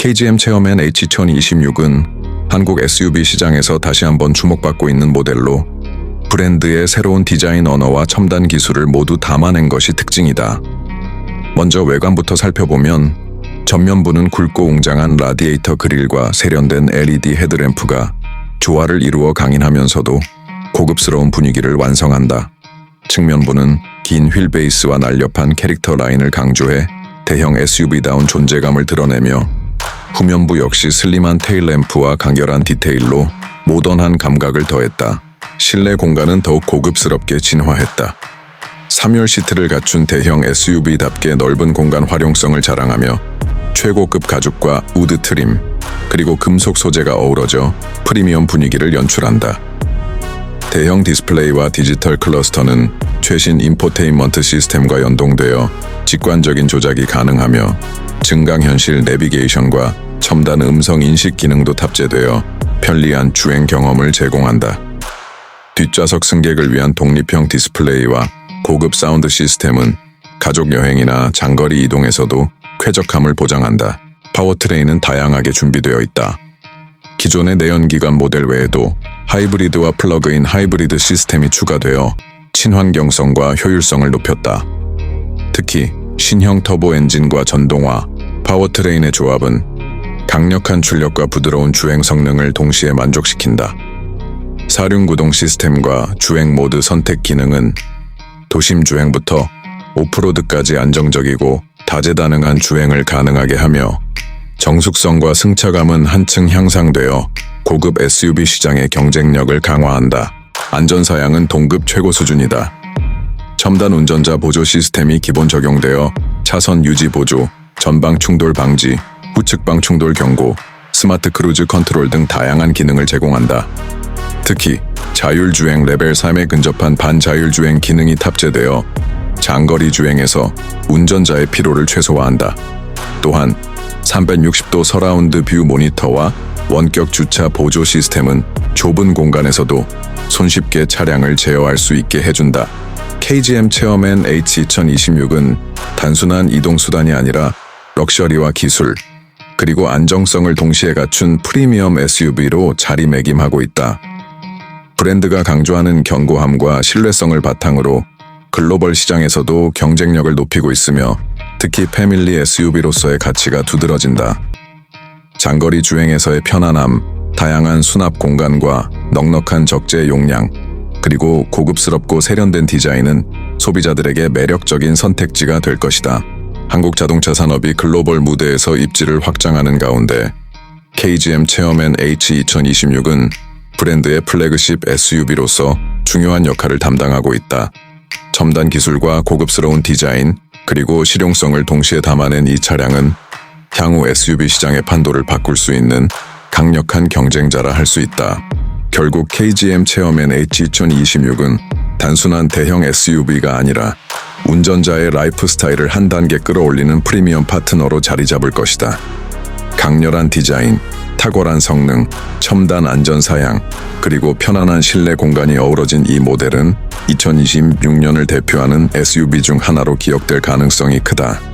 KGM 체어맨 H2026은 한국 SUV 시장에서 다시 한번 주목받고 있는 모델로 브랜드의 새로운 디자인 언어와 첨단 기술을 모두 담아낸 것이 특징이다. 먼저 외관부터 살펴보면 전면부는 굵고 웅장한 라디에이터 그릴과 세련된 LED 헤드램프가 조화를 이루어 강인하면서도 고급스러운 분위기를 완성한다. 측면부는 긴 휠베이스와 날렵한 캐릭터 라인을 강조해 대형 SUV다운 존재감을 드러내며 후면부 역시 슬림한 테일램프와 간결한 디테일로 모던한 감각을 더했다. 실내 공간은 더욱 고급스럽게 진화했다. 3열 시트를 갖춘 대형 SUV답게 넓은 공간 활용성을 자랑하며 최고급 가죽과 우드 트림, 그리고 금속 소재가 어우러져 프리미엄 분위기를 연출한다. 대형 디스플레이와 디지털 클러스터는 최신 인포테인먼트 시스템과 연동되어 직관적인 조작이 가능하며 증강현실 내비게이션과 첨단 음성 인식 기능도 탑재되어 편리한 주행 경험을 제공한다. 뒷좌석 승객을 위한 독립형 디스플레이와 고급 사운드 시스템은 가족 여행이나 장거리 이동에서도 쾌적함을 보장한다. 파워트레인은 다양하게 준비되어 있다. 기존의 내연기관 모델 외에도 하이브리드와 플러그인 하이브리드 시스템이 추가되어 친환경성과 효율성을 높였다. 특히 신형 터보 엔진과 전동화, 파워트레인의 조합은 강력한 출력과 부드러운 주행 성능을 동시에 만족시킨다. 사륜 구동 시스템과 주행 모드 선택 기능은 도심 주행부터 오프로드까지 안정적이고 다재다능한 주행을 가능하게 하며 정숙성과 승차감은 한층 향상되어 고급 SUV 시장의 경쟁력을 강화한다. 안전사양은 동급 최고 수준이다. 첨단 운전자 보조 시스템이 기본 적용되어 차선 유지 보조, 전방 충돌 방지, 후측방 충돌 경고, 스마트 크루즈 컨트롤 등 다양한 기능을 제공한다. 특히 자율주행 레벨 3에 근접한 반자율주행 기능이 탑재되어 장거리 주행에서 운전자의 피로를 최소화한다. 또한 360도 서라운드 뷰 모니터와 원격 주차 보조 시스템은 좁은 공간에서도 손쉽게 차량을 제어할 수 있게 해준다. KGM 체어맨 H2026은 단순한 이동 수단이 아니라 럭셔리와 기술, 그리고 안정성을 동시에 갖춘 프리미엄 SUV로 자리매김하고 있다. 브랜드가 강조하는 견고함과 신뢰성을 바탕으로 글로벌 시장에서도 경쟁력을 높이고 있으며 특히 패밀리 SUV로서의 가치가 두드러진다. 장거리 주행에서의 편안함, 다양한 수납 공간과 넉넉한 적재 용량, 그리고 고급스럽고 세련된 디자인은 소비자들에게 매력적인 선택지가 될 것이다. 한국 자동차 산업이 글로벌 무대에서 입지를 확장하는 가운데 KGM 체어맨 H2026은 브랜드의 플래그십 SUV로서 중요한 역할을 담당하고 있다. 첨단 기술과 고급스러운 디자인, 그리고 실용성을 동시에 담아낸 이 차량은 향후 SUV 시장의 판도를 바꿀 수 있는 강력한 경쟁자라 할 수 있다. 결국 KGM 체어맨 H2026은 단순한 대형 SUV가 아니라 운전자의 라이프 스타일을 한 단계 끌어올리는 프리미엄 파트너로 자리 잡을 것이다. 강렬한 디자인, 탁월한 성능, 첨단 안전 사양, 그리고 편안한 실내 공간이 어우러진 이 모델은 2026년을 대표하는 SUV 중 하나로 기억될 가능성이 크다.